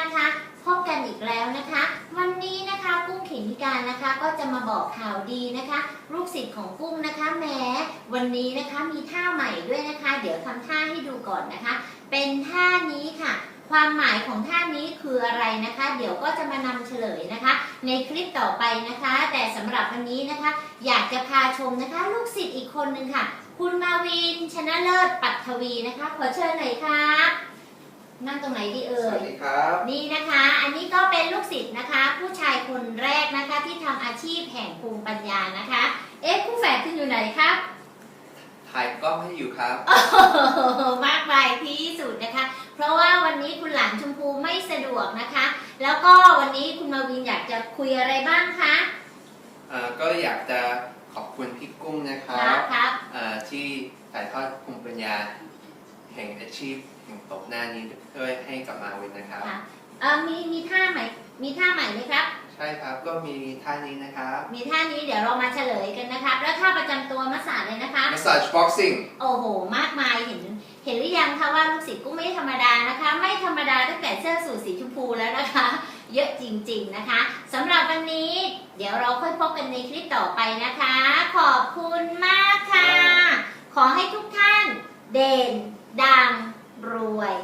นะคะ พบกันอีกแล้วนะคะ วันนี้นะคะกุ้งเขมิการนะคะก็จะมาบอกข่าวดีนะคะ ลูกศิษย์ของกุ้งนะคะแม้วันนี้นะคะมีท่าใหม่ด้วยนะคะ เดี๋ยวทำท่าให้ดูก่อนนะคะ เป็นท่านี้ค่ะความหมายของท่านี้คืออะไรนะคะ เดี๋ยวก็จะมานำเฉลยนะคะ ในคลิปต่อไปนะคะ แต่สำหรับวันนี้นะคะ อยากจะพาชมนะคะ ลูกศิษย์อีกคนหนึ่งค่ะ คุณมาวินชนะเลิศปัทวีนะคะ ขอเชิญหน่อยค่ะ นั่งตรงไหนดีสเอ่ยวัสดีครับนี่นะคะ อันนี้ก็เป็นลูกศิษย์นะคะ ผู้ชายคนแรกนะคะที่ทำอาชีพแห่งภูมิปัญญานะคะ เอ๊ะคู่แฝดคุณอยู่ไหนครับถ่ายกล้องให้อยู่ครับโอ้โหมากมายที่สุดนะคะ เพราะว่าวันนี้คุณหลานชมพูไม่สะดวกนะคะ แล้วก็วันนี้คุณมาวินอยากจะคุยอะไรบ้างคะเอ่อก็อยากจะขอบคุณพี่กุ้งนะคครัรับบครับเอ่อที่ถ่ายทอดภูมิปัญญา แห่งอาชีพแห่งตบหน้านี้ด้วยให้กับมาวินนะครับ ค่ะเออมีมีท่าใหม่ มีท่าใหม่ไหมครับ ใช่ครับก็มีท่านี้นะครับมีท่านี้เดี๋ยวเรามาเฉลยกันนะครับ แล้วท่าประจำตัวมัสสาเลยนะคะ massage boxing โอ้โห มากมายเห็น เห็นหรือยังคะว่าลูกศิษย์กุ้งไม่ธรรมดานะคะ ไม่ธรรมดาตั้งแต่เสื้อสูทสีชมพูแล้วนะคะ เยอะจริงๆนะคะสำหรับวันนี้ เดี๋ยวเราค่อยพบกันในคลิปต่อไปนะคะ ขอบคุณมากค่ะ ขอให้ทุกท่านเด่น ดังรวย